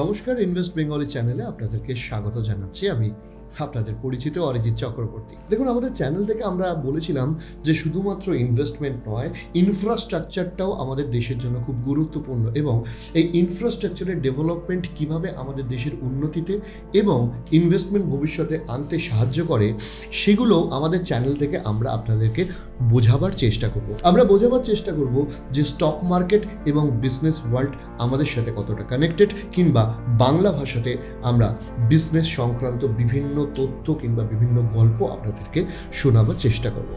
নমস্কার invest Bengali চ্যানেলে আপনাদেরকে স্বাগত জানাচ্ছি। আমি আপনাদের পরিচিত অরিজিৎ চক্রবর্তী। দেখুন, আমাদের চ্যানেল থেকে আমরা বলেছিলাম যে শুধুমাত্র ইনভেস্টমেন্ট নয় ইনফ্রাস্ট্রাকচারটাও আমাদের দেশের জন্য খুব গুরুত্বপূর্ণ এবং এই ইনফ্রাস্ট্রাকচারের ডেভেলপমেন্ট কীভাবে আমাদের দেশের উন্নতিতে এবং ইনভেস্টমেন্ট ভবিষ্যতে আনতে সাহায্য করে, সেগুলো আমাদের চ্যানেল থেকে আমরা আপনাদেরকে বোঝাবার চেষ্টা করব। আমরা বোঝাবার চেষ্টা করব যে স্টক মার্কেট এবং বিজনেস ওয়ার্ল্ড আমাদের সাথে কতটা কানেক্টেড কিংবা বাংলা ভাষাতে আমরা বিজনেস সংক্রান্ত বিভিন্ন তথ্য কিংবা বিভিন্ন গল্প আপনাদেরকে শোনাবার চেষ্টা করব।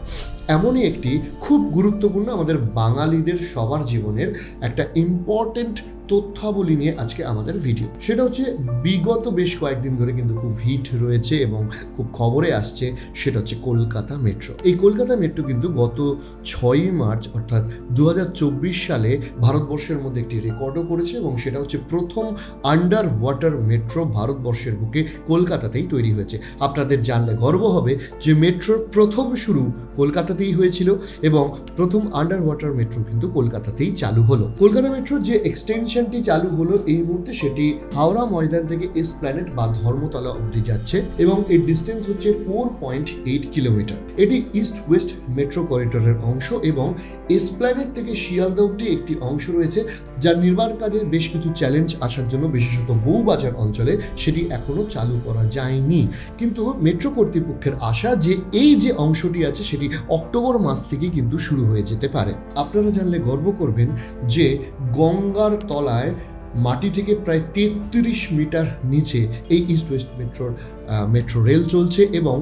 এমনই একটি খুব গুরুত্বপূর্ণ আমাদের বাঙালিদের সবার জীবনের একটা ইম্পর্টেন্ট তথ্যাবলী নিয়ে আজকে আমাদের ভিডিও সেটা হচ্ছে, বিগত বেশ কয়েকদিন ধরে কিন্তু খুব হিট রয়েছে এবং খুব খবরে আসছে, সেটা হচ্ছে কলকাতা মেট্রো। এই কলকাতা মেট্রো কিন্তু গত ছয়ই মার্চ, অর্থাৎ দু হাজার চব্বিশ সালে ভারতবর্ষের মধ্যে একটি রেকর্ডও করেছে এবং সেটা হচ্ছে প্রথম আন্ডার ওয়াটার মেট্রো ভারতবর্ষের বুকে কলকাতাতেই তৈরি হয়েছে। আপনাদের জানলে গর্ব হবে যে মেট্রোর প্রথম শুরু কলকাতাতেই হয়েছিল এবং প্রথম আন্ডার ওয়াটার মেট্রো কিন্তু কলকাতাতেই চালু হলো। কলকাতা মেট্রোর যে এক্সটেনশনটি চালু হলো এই মুহূর্তে। সেটি হাওড়া ময়দান থেকে এস প্ল্যানেট বা ধর্মতলা অবধি যাচ্ছে এবং এর ডিস্টেন্স হচ্ছে ফোর পয়েন্ট এইট কিলোমিটার এটি ইস্ট ওয়েস্ট মেট্রো করিডোরের অংশ এবং এস প্ল্যানেট থেকে শিয়ালদা অবধি একটি অংশ রয়েছে। যার নির্মাণ কাজে বেশ কিছু চ্যালেঞ্জ আসার জন্য বিশেষত বউবাজার অঞ্চলে সেটি এখনও চালু করা যায়নি। কিন্তু মেট্রো কর্তৃপক্ষের আশা যে এই যে অংশটি আছে সেটি অক্টোবর মাস থেকে কিন্তু শুরু হয়ে যেতে পারে। আপনারা জানলে গর্ব করবেন যে গঙ্গার তলায় মাটি থেকে প্রায় তেত্রিশ মিটার নিচে এই ইস্ট ওয়েস্ট মেট্রোর মেট্রো রেল চলছে এবং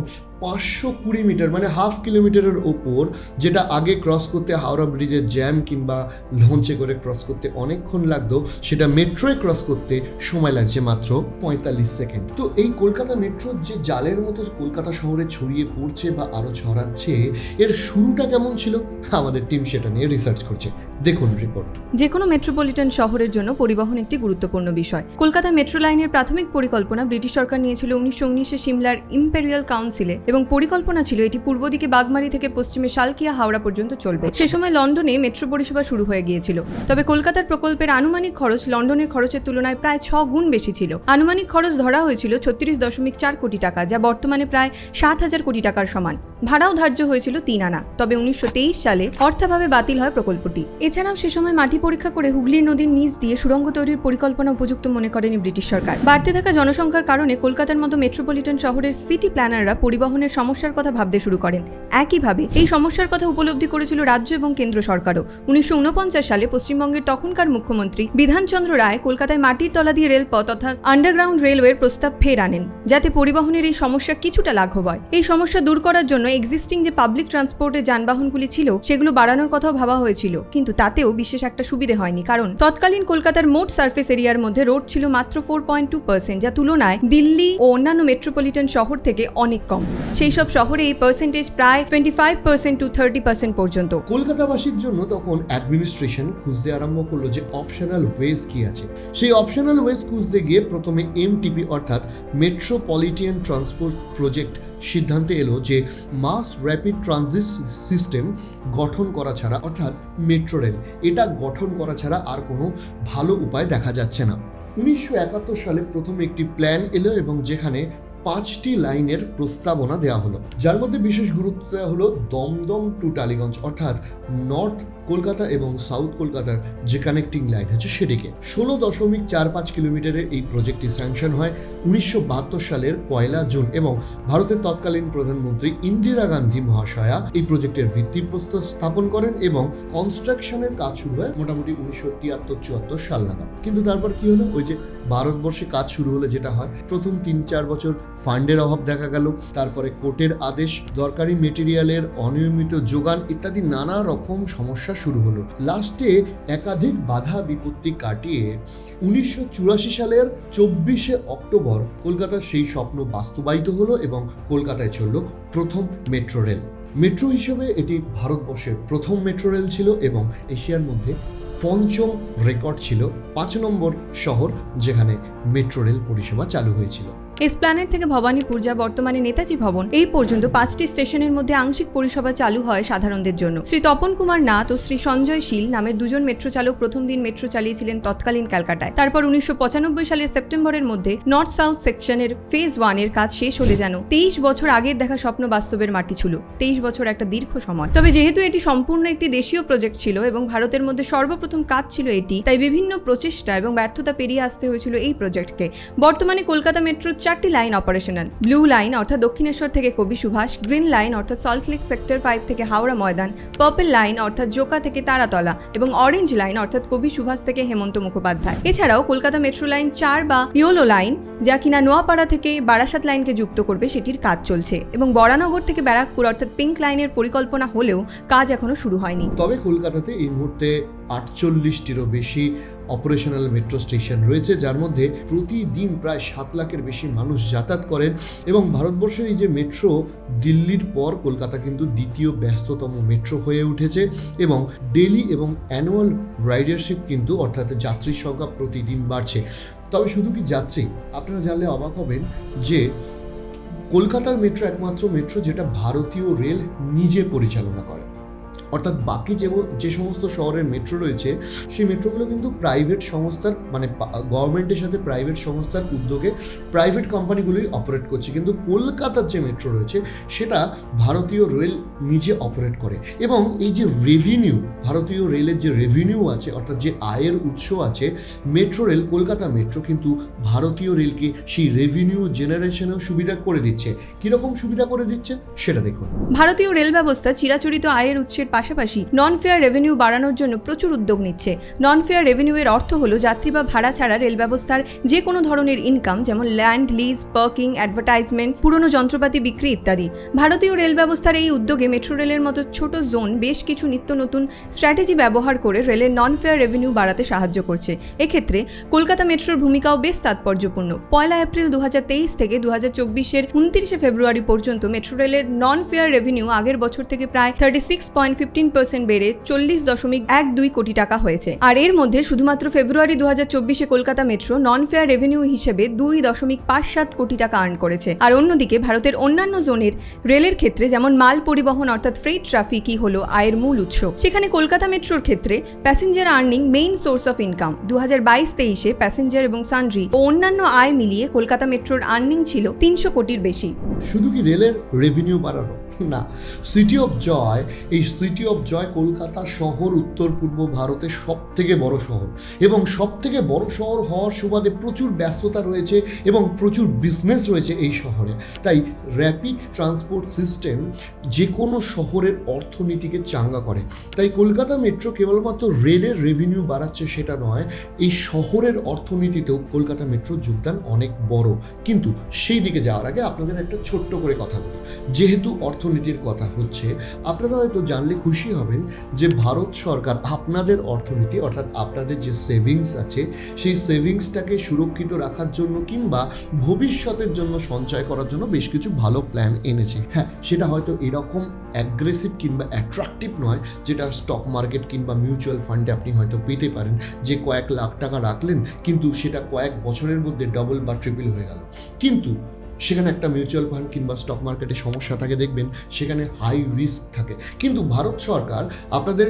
পাঁচশো কুড়ি মিটার মানে হাফ কিলোমিটারের ওপর, যেটা আগে ক্রস করতে হাওড়া ব্রিজের জ্যাম কিংবা লঞ্চে করে ক্রস করতে অনেকক্ষণ লাগতো, সেটা মেট্রোয় ক্রস করতে সময় লাগছে মাত্র পঁয়তাল্লিশ সেকেন্ড তো এই কলকাতা মেট্রোর যে জালের মতো কলকাতা শহরে ছড়িয়ে পড়ছে বা আরও ছড়াচ্ছে, এর শুরুটা কেমন ছিল? আমাদের টিম সেটা নিয়ে রিসার্চ করছে। দেখুন রিপোর্ট যে কোনো মেট্রোপলিটন শহরের জন্য পরিবহন একটি গুরুত্বপূর্ণ বিষয়। কলকাতা মেট্রো লাইনের প্রাথমিক পরিকল্পনা ব্রিটিশ সরকার নিয়েছিল উনিশশো উনিশে সিমলার ইম্পেরিয়াল কাউন্সিলে এবং পরিকল্পনা ছিল এটি পূর্ব দিকে বাগমারি থেকে পশ্চিমে শালকিয়া হাওড়া পর্যন্ত চলবে। সে সময় লন্ডনে মেট্রো পরিষেবা শুরু হয়ে গিয়েছিল। তবে কলকাতার প্রকল্পের আনুমানিক খরচ লন্ডনের খরচের তুলনায় প্রায় ছ গুণ বেশি ছিল। আনুমানিক খরচ ধরা হয়েছিল ছত্রিশ দশমিক চার কোটি টাকা, যা বর্তমানে প্রায় সাত হাজার কোটি টাকার সমান। ভাড়াও ধার্য হয়েছিল তিন আনা। তবে উনিশশো তেইশ সালে অর্থাভাবে বাতিল হয় প্রকল্পটি। এছাড়াও সে সময় মাটি পরীক্ষা করে হুগলি নদীর নিচ দিয়ে সুড়ঙ্গ তৈরির পরিকল্পনা উপযুক্ত মনে করেনি ব্রিটিশ সরকার। বাড়তে থাকা জনসংখ্যার কারণে কলকাতার মতো মেট্রোপলিটন শহরের সিটি প্ল্যানাররা পরিবহনের সমস্যার কথা ভাবতে শুরু করেন। একইভাবে, এই সমস্যার কথা উপলব্ধি করেছিল রাজ্য এবং কেন্দ্র সরকারও। উনিশশো উনপঞ্চাশ সালে পশ্চিমবঙ্গের তখনকার মুখ্যমন্ত্রী বিধানচন্দ্র রায় কলকাতায় মাটির তলা দিয়ে রেলপথ অর্থাৎ আন্ডারগ্রাউন্ড রেলওয়ের প্রস্তাব ফের আনেন, যাতে পরিবহনের এই সমস্যা কিছুটা লাঘব হয়। এই সমস্যা দূর করার জন্য এক্সিস্টিং যে পাবলিক ট্রান্সপোর্টের যানবাহনগুলি ছিল, সেগুলো বাড়ানোর কথাও ভাবা হয়েছিল। কিন্তু তাতেও বিশেষ একটা সুবিধে হয়নি। কারণ তৎকালীন কলকাতার মোট সার্ফেস এরিয়ার মধ্যে রোড ছিল মাত্র ফোর পয়েন্ট টু পার্সেন্ট যা তুলনায় দিল্লি ও অন্যান্য মেট্রোপলিটন শহর থেকে অনেক কম। সেই সব শহরে এই পার্সেন্টেজ প্রায় twenty five percent to thirty percent পর্যন্ত। কলকাতাবাসীর জন্য তখন অ্যাডমিনিস্ট্রেশন খুঁজতে আরম্ভ করল যে অপশনাল ওয়েজ কি আছে। সেই অপশনাল ওয়েজ খুঁজতে গিয়ে প্রথমে এমটিপি অর্থাৎ মেট্রোপলিটিয়ান ট্রান্সপোর্ট প্রজেক্ট সিদ্ধান্তে এলো যে মাস র্যাপিড ট্রানজিট সিস্টেম গঠন করা ছাড়া, অর্থাৎ মেট্রো রেল, এটা গঠন করা ছাড়া আর কোনো ভালো উপায় দেখা যাচ্ছে না। উনিশশো একাত্তর সালে প্রথম একটি প্ল্যান এলো এবং যেখানে পাঁচটি লাইনের প্রস্তাবনা দেওয়া হলো। যার মধ্যে বিশেষ গুরুত্ব দেওয়া হলো দমদম টু টালিগঞ্জ, অর্থাৎ নর্থ কলকাতা এবং সাউথ কলকাতার যে কানেক্টিং লাইন আছে সেটিকে ষোলো দশমিক চার পাঁচ কিলোমিটারের এই প্রজেক্টটি স্যাংশন হয় উনিশশো বাহাত্তর সালের পয়লা জুন এবং ভারতের তৎকালীন প্রধানমন্ত্রী ইন্দিরা গান্ধী মহাশয়া এই প্রজেক্টের ভিত্তিপ্রস্তর স্থাপন করেন এবং কনস্ট্রাকশনের কাজ শুরু হয় মোটামুটি উনিশশো তিয়াত্তর চুয়াত্তর সাল নাগাদ। কিন্তু তারপর কি হলো? ওই যে ভারতবর্ষে কাজ শুরু হলে যেটা হয়, প্রথম তিন চার বছর ফান্ডের অভাব দেখা গেল, তারপরে কোর্টের আদেশ, দরকারি মেটেরিয়ালের অনিয়মিত যোগান ইত্যাদি নানা রকম সমস্যা শুরু হলো। লাস্টে একাধিক বাধা বিপত্তি কাটিয়ে উনিশশো চুরাশি সালের চব্বিশে অক্টোবর কলকাতার সেই স্বপ্ন বাস্তবায়িত হলো এবং কলকাতায় চলল প্রথম মেট্রো রেল। মেট্রো হিসেবে এটি ভারতবর্ষের প্রথম মেট্রো রেল ছিল এবং এশিয়ার মধ্যে পঞ্চম রেকর্ড ছিল পাঁচ নম্বর শহর যেখানে মেট্রো রেল পরিষেবা চালু হয়েছিল। এসপ্ল্যানেট থেকে ভবানীপুর যা বর্তমানে নেতাজি ভবন, এই পর্যন্ত পাঁচটি স্টেশনের মধ্যে আংশিক পরিষেবা চালু হয় সাধারণদের জন্য। শ্রী তপন কুমার নাথ ও শ্রী সঞ্জয় শীল নামের দুজন মেট্রো চালক প্রথম দিন মেট্রো চালিয়েছিলেন তৎকালীন ক্যালকাটায়। তারপর উনিশশো পঁচানব্বই সালের সেপ্টেম্বরের মধ্যে নর্থ সাউথ সেকশনের ফেজ ওয়ানের কাজ শেষ হলে যেন তেইশ বছর আগের দেখা স্বপ্ন বাস্তবের মাটি ছিল। তেইশ বছর একটা দীর্ঘ সময়। তবে যেহেতু এটি সম্পূর্ণ একটি দেশীয় প্রজেক্ট ছিল এবং ভারতের মধ্যে সর্বপ্রথম কাজ ছিল এটি, তাই বিভিন্ন প্রচেষ্টা এবং ব্যর্থতা পেরিয়ে আসতে হয়েছিল এই প্রজেক্টকে। বর্তমানে কলকাতা মেট্রোর চারটি লাইন অপারেশনাল। ব্লু লাইন অর্থাৎ দক্ষিণেশ্বর থেকে কবি সুভাষ, গ্রিন লাইন অর্থাৎ সল্টলেক সেক্টর ফাইভ থেকে হাওড়া ময়দান, পার্পল লাইন অর্থাৎ জোকা থেকে তারাতলা এবং অরেঞ্জ লাইন অর্থাৎ কবি সুভাষ থেকে হেমন্ত মুখোপাধ্যায়। এছাড়াও কলকাতা মেট্রো লাইন চার বা ইয়োলো লাইন, যা কিনা নোয়াপাড়া থেকে বারাসাত লাইনকে যুক্ত করবে, সেটির কাজ চলছে। এবং বরানগর থেকে ব্যারাকপুর অর্থাৎ পিঙ্ক লাইনের পরিকল্পনা হলেও কাজ এখনও শুরু হয়নি। তবে কলকাতাতে এই মুহূর্তে আটচল্লিশটিরও বেশি অপারেশনাল মেট্রো স্টেশন রয়েছে, যার মধ্যে প্রতিদিন প্রায় সাত লাখের বেশি মানুষ যাতায়াত করেন এবং ভারতবর্ষের এই যে মেট্রো দিল্লির পর কলকাতা কিন্তু দ্বিতীয় ব্যস্ততম মেট্রো হয়ে উঠেছে এবং ডেলি এবং অ্যানুয়াল রাইডারশিপ কিন্তু অর্থাৎ যাত্রীর সংখ্যা প্রতিদিন বাড়ছে। তবে শুধু কি যাত্রী? আপনারা জানলে অবাক হবেন যে কলকাতার মেট্রো একমাত্র মেট্রো যেটা ভারতীয় রেল নিজে পরিচালনা করে। অর্থাৎ বাকি যে যে সমস্ত শহরের মেট্রো রয়েছে, সেই মেট্রোগুলো কিন্তু প্রাইভেট সংস্থার মানে গভর্নমেন্টের সাথে প্রাইভেট সংস্থার উদ্যোগে প্রাইভেট কোম্পানিগুলোই অপারেট করছে। কিন্তু কলকাতার যে মেট্রো রয়েছে, সেটা ভারতীয় রেল নিজে অপারেট করে। এবং এই যে রেভিনিউ ভারতীয় রেলের যে রেভিনিউ আছে, অর্থাৎ যে আয়ের উৎস আছে মেট্রো রেল কলকাতা মেট্রো কিন্তু ভারতীয় রেলকে সেই রেভিনিউ জেনারেশনেও সুবিধা করে দিচ্ছে। কীরকম সুবিধা করে দিচ্ছে, সেটা দেখুন। ভারতীয় রেল ব্যবস্থা চিরাচরিত আয়ের উৎসের পাশাপাশি নন ফেয়ার রেভিনিউ বাড়ানোর জন্য প্রচুর উদ্যোগ নিচ্ছে। নন ফেয়ার রেভিনিউ এর অর্থ হলো যাত্রী বা ভাড়া ছাড়া রেল ব্যবস্থার যে কোনো ধরনের ইনকাম যেমন ল্যান্ড লিজ পার্কিং অ্যাডভার্টাইজমেন্ট পুরনো যন্ত্রপাতি বিক্রি ইত্যাদি। ভারতীয় রেল ব্যবস্থার এই উদ্যোগে মেট্রো রেলের মতো ছোট জোন বেশ কিছু নিত্য নতুন স্ট্র্যাটেজি ব্যবহার করে রেলের নন ফেয়ার রেভিনিউ বাড়াতে সাহায্য করছে। এক্ষেত্রে কলকাতা মেট্রোর ভূমিকাও বেশ তাৎপর্যপূর্ণ। পয়লা এপ্রিল দু হাজার তেইশ থেকে দু হাজার চব্বিশের উনত্রিশে ফেব্রুয়ারি পর্যন্ত মেট্রো রেলের নন ফেয়ার রেভিনিউ আগের বছর থেকে প্রায় thirty six point fifteen percent বেড়ে চল্লিশ দশমিক এক দুই কোটি টাকা হয়েছে। আর এর মধ্যে শুধুমাত্র ফেব্রুয়ারি দু হাজার চব্বিশে Kolkata metro non fare revenue হিসেবে দুই দশমিক পাঁচ সাত কোটি টাকা আর্ন করেছে। আর অন্যদিকে ভারতের অন্যান্য জোনের রেলের ক্ষেত্রে যেমন মাল পরিবহন অর্থাৎ ফ্রেট ট্রাফিকই হলো আয়ের মূল উৎস। সেখানে কলকাতা মেট্রোর ক্ষেত্রে passenger earning main source of income দু হাজার বাইশ তেইশে প্যাসেঞ্জার এবং সানরি ও অন্যান্য আয় মিলিয়ে কলকাতা মেট্রোর আর্নিং ছিল তিনশো কোটির বেশি। শুধু কি রেলের রেভিনিউ বাড়ানো? না সিটি অফ জয় এই সিটি অফ জয় কলকাতা শহর, উত্তর পূর্ব ভারতের সব থেকে বড় শহর। এবং সব থেকে বড় শহর হওয়ার সুবাদে প্রচুর ব্যস্ততা রয়েছে এবং প্রচুর বিজনেস রয়েছে এই শহরে। তাই র্যাপিড ট্রান্সপোর্ট সিস্টেম যে কোনো শহরের অর্থনীতিকে চাঙ্গা করে। তাই কলকাতা মেট্রো কেবলমাত্র রেলের রেভিনিউ বাড়াচ্ছে সেটা নয়, এই শহরের অর্থনীতিতেও কলকাতা মেট্রোর যোগদান অনেক বড়। কিন্তু সেই দিকে যাওয়ার আগে আপনাদের একটা ছোট্ট করে কথা বলি। যেহেতু অর্থনীতির কথা হচ্ছে, আপনারা হয়তো জানলে খুশি হবেন যে ভারত সরকার আপনাদের অর্থনীতি, অর্থাৎ আপনাদের যে সেভিংস আছে, সেই সেভিংসটাকে সুরক্ষিত রাখার জন্য কিংবা ভবিষ্যতের জন্য সঞ্চয় করার জন্য বেশ কিছু ভালো প্ল্যান এনেছে। হ্যাঁ সেটা হয়তো এরকম অ্যাগ্রেসিভ কিংবা অ্যাট্রাকটিভ নয়, যেটা স্টক মার্কেট কিংবা মিউচুয়াল ফান্ডে আপনি হয়তো পেতে পারেন, যে কয়েক লাখ টাকা রাখলেন, কিন্তু সেটা কয়েক বছরের মধ্যে ডবল বা ট্রিপল হয়ে গেল। কিন্তু সেখানে একটা মিউচুয়াল ফান্ড কিংবা স্টক মার্কেটে সমস্যা থাকে, দেখবেন সেখানে হাই রিস্ক থাকে। কিন্তু ভারত সরকার আপনাদের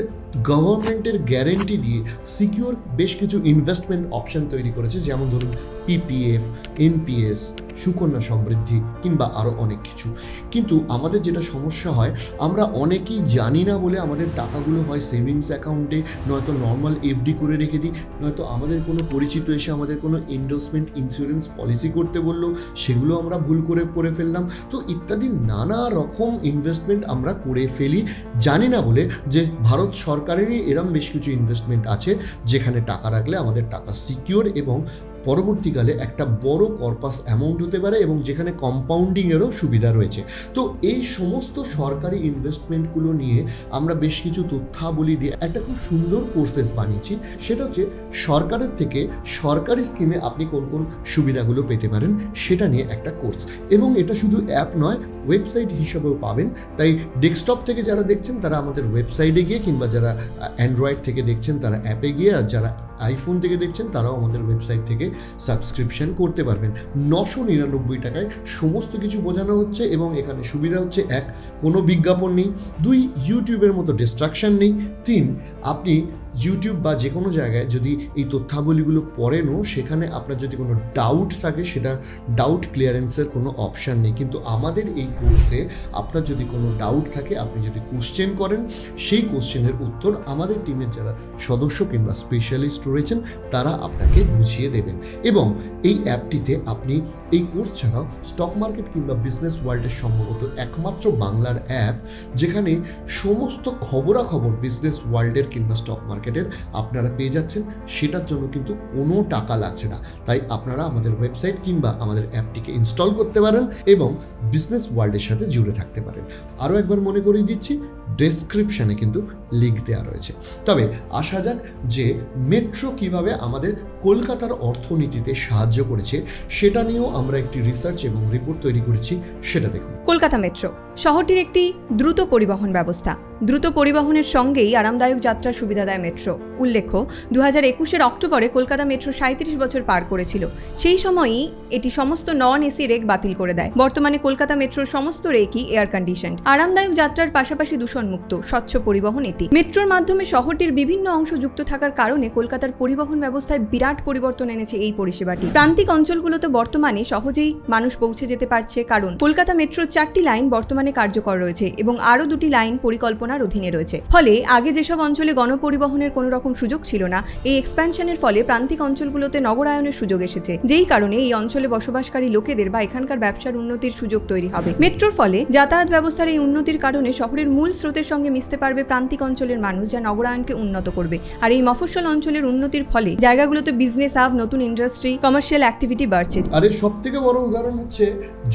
গভর্নমেন্টের গ্যারেন্টি দিয়ে সিকিউর বেশ কিছু ইনভেস্টমেন্ট অপশন তৈরি করেছে, যেমন ধরুন পিপিএফ এনপিএস সুকন্যা সমৃদ্ধি কিংবা আরও অনেক কিছু। কিন্তু আমাদের যেটা সমস্যা হয়, আমরা অনেকেই জানি না বলে আমাদের টাকাগুলো হয় সেভিংস অ্যাকাউন্টে নয়তো নর্মাল এফডি করে রেখে দিই, নয়তো আমাদের কোনো পরিচিত এসে আমাদের কোনো এন্ডোসমেন্ট ইন্স্যুরেন্স পলিসি করতে বলল, সেগুলো আমরা ভুল করে করে ফেললাম। তো ইত্যাদি নানা রকম ইনভেস্টমেন্ট আমরা করে ফেলি। জানি না বলে যে ভারত সরকারেরই এরম বেশ কিছু ইনভেস্টমেন্ট আছে, যেখানে টাকা রাখলে আমাদের টাকা সিকিওর এবং পরবর্তীকালে একটা বড় কর্পাস অ্যামাউন্ট হতে পারে এবং যেখানে কম্পাউন্ডিংয়েরও সুবিধা রয়েছে। তো এই সমস্ত সরকারি ইনভেস্টমেন্টগুলো নিয়ে আমরা বেশ কিছু তথ্যাবলী দিয়ে একটা খুব সুন্দর কোর্সেস বানিয়েছি। সেটা হচ্ছে সরকারের থেকে সরকারি স্কিমে আপনি কোন কোন সুবিধাগুলো পেতে পারেন সেটা নিয়ে একটা কোর্স এবং এটা শুধু অ্যাপ নয় ওয়েবসাইট হিসাবেও পাবেন। তাই ডেস্কটপ থেকে যারা দেখছেন তারা আমাদের ওয়েবসাইটে গিয়ে কিংবা যারা অ্যান্ড্রয়েড থেকে দেখছেন তারা অ্যাপে গিয়ে আর যারা আইফোন থেকে দেখছেন, তারাও আমাদের ওয়েবসাইট থেকে সাবস্ক্রিপশন করতে পারবেন। নশো নিরানব্বই টাকায় সমস্ত কিছু বোঝানো হচ্ছে এবং এখানে সুবিধা হচ্ছে, এক, কোনো বিজ্ঞাপন নেই, দুই ইউটিউবের মতো ডিস্ট্রাকশান নেই, তিন, আপনি ইউটিউব বা যে কোনো জায়গায় যদি এই তথ্যাবলীগুলো পড়েনও সেখানে আপনার যদি কোনো ডাউট থাকে, সেটা ডাউট ক্লিয়ারেন্সের কোনো অপশান নেই। কিন্তু আমাদের এই কোর্সে আপনার যদি কোনো ডাউট থাকে, আপনি যদি কোশ্চেন করেন, সেই কোশ্চেনের উত্তর আমাদের টিমের যারা সদস্য কিংবা স্পেশালিস্ট রয়েছেন, তারা আপনাকে বুঝিয়ে দেবেন। এবং এই অ্যাপটিতে আপনি এই কোর্স ছাড়াও স্টক মার্কেট কিংবা বিজনেস ওয়ার্ল্ডের সম্ভবত একমাত্র বাংলার অ্যাপ যেখানে সমস্ত খবরাখবর বিজনেস ওয়ার্ল্ডের কিংবা স্টক মার্কেটের আপনারা পেয়ে যাচ্ছেন, সেটার জন্য কিন্তু কোনো টাকা লাগছে না। তাই আপনারা আমাদের ওয়েবসাইট কিংবা আমাদের অ্যাপটিকে ইনস্টল করতে পারেন এবং বিজনেস ওয়ার্ল্ডের সাথে জুড়ে থাকতে পারেন। আরও একবার মনে করিয়ে দিচ্ছি ডেসক্রিপশানে কিন্তু লিঙ্ক দেওয়া রয়েছে। তবে আসা যাক যে মেট্রো কীভাবে আমাদের কলকাতার অর্থনীতিতে সাহায্য করেছে, সেটা নিয়েও আমরা একটি রিসার্চ এবং রিপোর্ট তৈরি করেছি, সেটা দেখুন। কলকাতা মেট্রো শহরটির একটি দ্রুত পরিবহন ব্যবস্থা। দ্রুত পরিবহনের সঙ্গেই আরামদায়ক যাত্রার সুবিধা দেয় মেট্রো উল্লেখ্য দু হাজার একুশের অক্টোবরে কলকাতা মেট্রো সাঁত্রিশ বছর পার করেছিল। সেই সময়ই এটি সমস্ত নন এসি রেক বাতিল করে দেয়। বর্তমানে কলকাতা মেট্রোর সমস্ত রেকই এয়ার কন্ডিশন আরামদায়ক যাত্রার পাশাপাশি দূষণমুক্ত স্বচ্ছ পরিবহন এটি। মেট্রোর মাধ্যমে শহরটির বিভিন্ন অংশ যুক্ত থাকার কারণে কলকাতার পরিবহন ব্যবস্থায় বিরাট পরিবর্তন এনেছে এই পরিষেবাটি। প্রান্তিক অঞ্চলগুলোতে বর্তমানে সহজেই মানুষ পৌঁছে যেতে পারছে কারণ কলকাতা মেট্রোর চারটি লাইন বর্তমানে কার্যকর রয়েছে এবং আরও দুটি লাইন পরিকল্পনার অধীনে রয়েছে। ফলে আগে যেসব অঞ্চলে গণপরিবহনের কোনো রকম সুযোগ ছিল না, এই এক্সপ্যানশনের ফলে প্রান্তিক অঞ্চলগুলোতে নগরায়নের সুযোগ এসেছে। যেই কারণে এই অঞ্চলে বসবাসকারী লোকেদের বা এখানকার ব্যবসার উন্নতির সুযোগ তৈরি হবে। মেট্রোর ফলে যাতায়াত ব্যবস্থার এই উন্নতির কারণে শহরের মূল স্রোতের সঙ্গে মিশতে পারবে প্রান্তিক অঞ্চলের মানুষ, যা নগরায়নকে উন্নত করবে। আর এই মফস্বল অঞ্চলের উন্নতির ফলে জায়গাগুলোতে বিজনেস আপ নতুন ইন্ডাস্ট্রি কমার্শিয়াল অ্যাক্টিভিটি বাড়ছে। আর সব থেকে বড় উদাহরণ হচ্ছে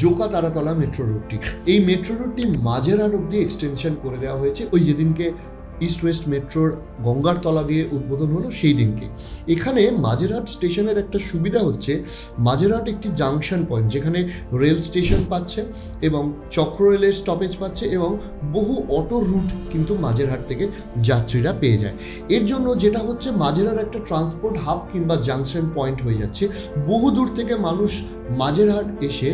জোকা তারাতলা মেট্রো রুটটি এই মেট্রো রুটটি মাঝেরান অব্দি এক্সটেনশন করে দেওয়া হয়েছে। ওই যেদিনকে ইস্ট ওয়েস্ট মেট্রোর গঙ্গার তলা দিয়ে উদ্বোধন হলো সেই দিনকে। এখানে মাঝেরহাট স্টেশনের একটা সুবিধা হচ্ছে, মাঝেরহাট একটি জাংশন পয়েন্ট যেখানে রেল স্টেশন পাচ্ছে এবং চক্র রেলের স্টপেজ পাচ্ছে এবং বহু অটো রুট কিন্তু মাঝেরহাট থেকে যাত্রীরা পেয়ে যায়। এর জন্য যেটা হচ্ছে, মাঝেরহাট একটা ট্রান্সপোর্ট হাব কিংবা জাংশন পয়েন্ট হয়ে যাচ্ছে। বহু দূর থেকে মানুষ মাঝেরহাট এসে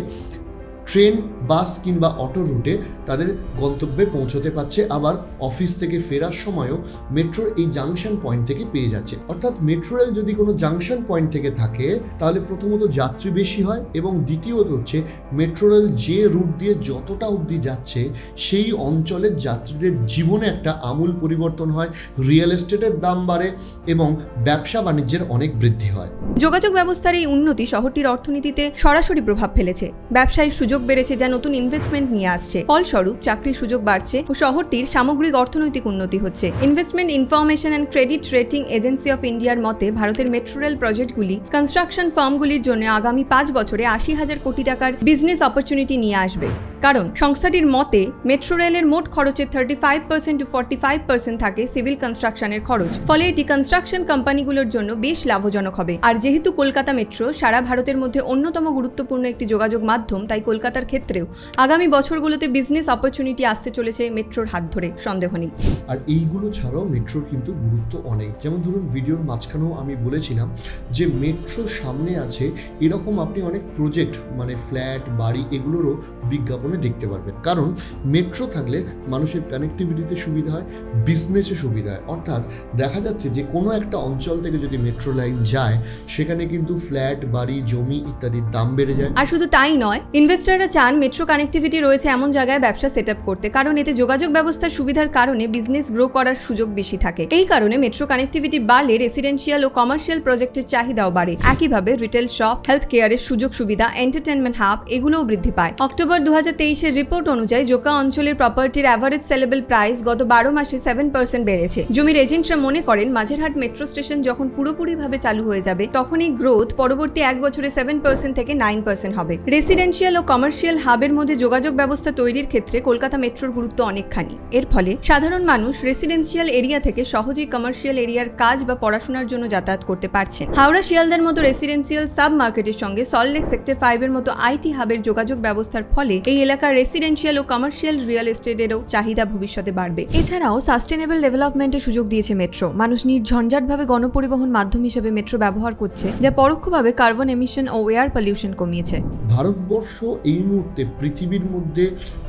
ট্রেন, বাস কিংবা অটো রুটে তাদের গন্তব্যে পৌঁছতে পারছে। আবার অফিস থেকে ফেরার সময়ও মেট্রোর এই জাংশন পয়েন্ট থেকে পেয়ে যাচ্ছে। অর্থাৎ মেট্রো রেল যদি কোনো জাংশন পয়েন্ট থেকে থাকে, তাহলে প্রথমত যাত্রী বেশি হয় এবং দ্বিতীয়ত হচ্ছে মেট্রো রেল যে রুট দিয়ে যতটা অবধি যাচ্ছে, সেই অঞ্চলের যাত্রীদের জীবনে একটা আমূল পরিবর্তন হয়, রিয়েল এস্টেটের দাম বাড়ে এবং ব্যবসা বাণিজ্যের অনেক বৃদ্ধি হয়। যোগাযোগ ব্যবস্থার এই উন্নতি শহরটির অর্থনীতিতে সরাসরি প্রভাব ফেলেছে। ব্যবসায়িক সুযোগ বেড়েছে যা নতুন ইনভেস্টমেন্ট নিয়ে আসছে। ফলস্বরূপ, চাকরির সুযোগ বাড়ছে ও শহরটির সামগ্রিক অর্থনৈতিক উন্নতি হচ্ছে। Investment Information and Credit Rating Agency of ইন্ডিয়ার মতে, ভারতের মেট্রো রেল প্রজেক্টগুলি কনস্ট্রাকশন ফার্মগুলির জন্য আগামী পাঁচ বছরে আশি হাজার কোটি টাকার বিজনেস অপরচুনিটি নিয়ে আসবে। কারণ সংস্থাটির মতে, মেট্রো রেলের মোট খরচের thirty five percent to forty five percent থাকে সিভিল কনস্ট্রাকশনের খরচ। ফলে এটি কনস্ট্রাকশন কোম্পানিগুলোর জন্য বেশ লাভজনক হবে। আর যেহেতু কলকাতা মেট্রো সারা ভারতের মধ্যে অন্যতম গুরুত্বপূর্ণ একটি যোগাযোগ মাধ্যম, তাই কলকাতার ক্ষেত্রেও আগামী বছরগুলোতে বিজনেস অপরচুনিটি আসতে চলেছে মেট্রোর হাত ধরে। সন্দেহ নেই। আর এইগুলো ছাড়াও মেট্রোর কিন্তু গুরুত্ব অনেক। যেমন ধরুন, ভিডিওর মাঝখানেও আমি বলেছিলাম যে মেট্রো সামনে আছে, এরকম আপনি অনেক প্রজেক্ট মানে ফ্ল্যাট বাড়ি, এগুলোরও বিজ্ঞাপনে দেখতে পারবেন। কারণ মেট্রো থাকলে মানুষের কানেক্টিভিটিতে সুবিধা হয় বিজনেসে সুবিধা হয়। অর্থাৎ দেখা যাচ্ছে যে কোনো একটা অঞ্চল থেকে যদি মেট্রো লাইন যায়, সেখানে কিন্তু ফ্ল্যাট বাড়ি, জমি ইত্যাদির দাম বেড়ে যায়। আর শুধু তাই নয় ইনভেস্টররা চান মেট্রো কানেক্টিভিটি রয়েছে এমন জায়গায় ব্যবসা সেট করতে। কারণ এতে যোগাযোগ ব্যবস্থার সুবিধার কারণে বিজনেস গ্রো করার সুযোগ বেশি থাকে। এই কারণে মেট্রো কানেক্টিভিটি বাড়লে রেসিডেন্সিয়াল ও কমার্শিয়াল প্রজেক্টের চাহিদাও বাড়ে। একইভাবে রিটেল শপ হেলথ কেয়ারের সুযোগ সুবিধা এন্টারটেনমেন্ট হাব এগুলোও বৃদ্ধি পায়। অক্টোবর দু হাজার তেইশের রিপোর্ট অনুযায়ী জোকা অঞ্চলের প্রপার্টির অ্যাভারেজ সেলেবল প্রাইস গত বারো মাসে সেভেন পার্সেন্ট বেড়েছে। জমির এজেন্টরা মনে করেন, মাঝেরহাট মেট্রো স্টেশন যখন পুরোপুরিভাবে চালু হয়ে যাবে তখন এই গ্রোথ পরবর্তী এক বছরে সেভেন পার্সেন্ট থেকে নাইন পার্সেন্ট হবে। রেসিডেন্সিয়াল ও কমার্শিয়াল হাবের মধ্যে যোগাযোগ ব্যবস্থা তৈরির ক্ষেত্রে কলকাতা মেট্রোর গুরুত্ব অনেকখানি। এর ফলে সাধারণ মানুষ রেসিডেন্সিয়াল এরিয়া থেকে সহজেই কমার্শিয়াল এরিয়ার কাজ বা পড়াশোনার জন্য যাতায়াত করতে পারছেন। হাওড়া শিয়ালদার মতো রেসিডেন্সিয়াল সাব মার্কেটের সঙ্গে সল্টলেক সেক্টর ফাইভের মতো আইটি হাবের যোগাযোগ ব্যবস্থার ফলে এই এলাকার রেসিডেন্সিয়াল ও কমার্শিয়াল রিয়েল এস্টেটেরও চাহিদা ভবিষ্যতে বাড়বে। এছাড়াও সাস্টেনেবল ডেভেলপমেন্টের সুযোগ দিয়েছে মেট্রো মানুষ নির্ঝঞ্ঝাটভাবে গণপরিবহন মাধ্যম হিসেবে মেট্রো ব্যবহার করছে, যা পরোক্ষভাবে কার্বন এমিশন ও এয়ার পলিউশন কমিয়েছে। ভারতবর্ষ এই মুহূর্তে পৃথিবীর মধ্যে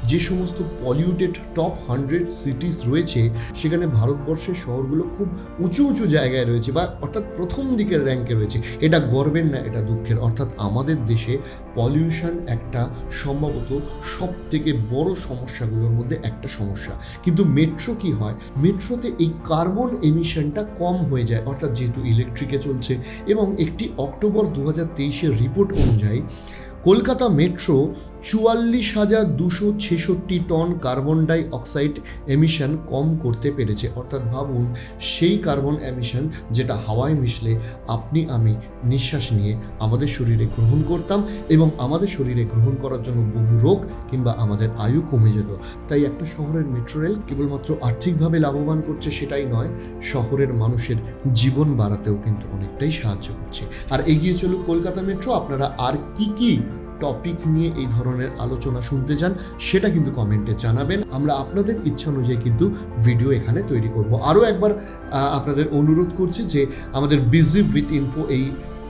যে সমস্ত পলিউটেড টপ হান্ড্রেড সিটিস রয়েছে, সেখানে ভারতবর্ষের শহরগুলো খুব উঁচু উঁচু জায়গায় রয়েছে বা অর্থাৎ প্রথম দিকের র্যাঙ্কে রয়েছে। এটা গর্বের না, এটা দুঃখের। অর্থাৎ আমাদের দেশে পলিউশন একটা সম্ভবত সব থেকে বড় সমস্যাগুলোর মধ্যে একটা সমস্যা। কিন্তু মেট্রো কি হয়? মেট্রোতে এই কার্বন এমিশনটা কম হয়ে যায়, অর্থাৎ যেহেতু ইলেকট্রিকে চলছে এবং একটি অক্টোবর দু হাজার রিপোর্ট অনুযায়ী, কলকাতা মেট্রো চুয়াল্লিশ হাজার দুশো ছেষট্টি ton carbon dioxide emission কম করতে পেরেছে। অর্থাৎ ভাবুন, সেই কার্বন এমিশন যেটা হাওয়ায় মিশলে আপনি, আমি নিঃশ্বাস নিয়ে আমাদের শরীরে গ্রহণ করতাম এবং আমাদের শরীরে গ্রহণ করার জন্য বহু রোগ কিংবা আমাদের আয়ু কমে যেত। তাই একটা শহরের মেট্রো রেল কেবলমাত্র আর্থিকভাবে লাভবান করছে সেটাই নয়, শহরের মানুষের জীবন বাড়াতেও কিন্তু অনেকটাই সাহায্য করছে। আর এগিয়ে চলুক কলকাতা মেট্রো আপনারা আর কি কি টপিক নিয়ে এই ধরনের আলোচনা শুনতে চান, সেটা কিন্তু কমেন্টে জানাবেন। আমরা আপনাদের ইচ্ছা অনুযায়ী কিন্তু ভিডিও এখানে তৈরি করব। আরও একবার আপনাদের অনুরোধ করছি যে আমাদের বিজি উইথ ইনফো এই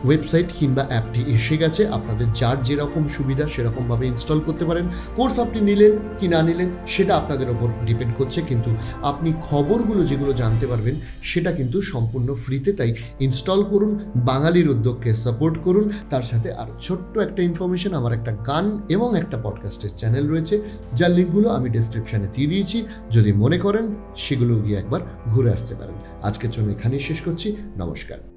ওয়েবসাইট কিংবা অ্যাপটি এসে গেছে। আপনাদের যার যেরকম সুবিধা সেরকমভাবে ইনস্টল করতে পারেন। কোর্স আপনি নিলেন কি না নিলেন সেটা আপনাদের ওপর ডিপেন্ড করছে। কিন্তু আপনি খবরগুলো যেগুলো জানতে পারবেন সেটা কিন্তু সম্পূর্ণ ফ্রিতে তাই ইনস্টল করুন, বাঙালির উদ্যোগকে সাপোর্ট করুন। তার সাথে আর ছোট্ট একটা ইনফরমেশন আমার একটা গান এবং একটা পডকাস্টের চ্যানেল রয়েছে। যার লিঙ্কগুলো আমি ডেসক্রিপশানে দিয়ে দিয়েছি। যদি মনে করেন, সেগুলো গিয়ে একবার ঘুরে আসতে পারেন। আজকের জন্য এখানেই শেষ করছি। নমস্কার।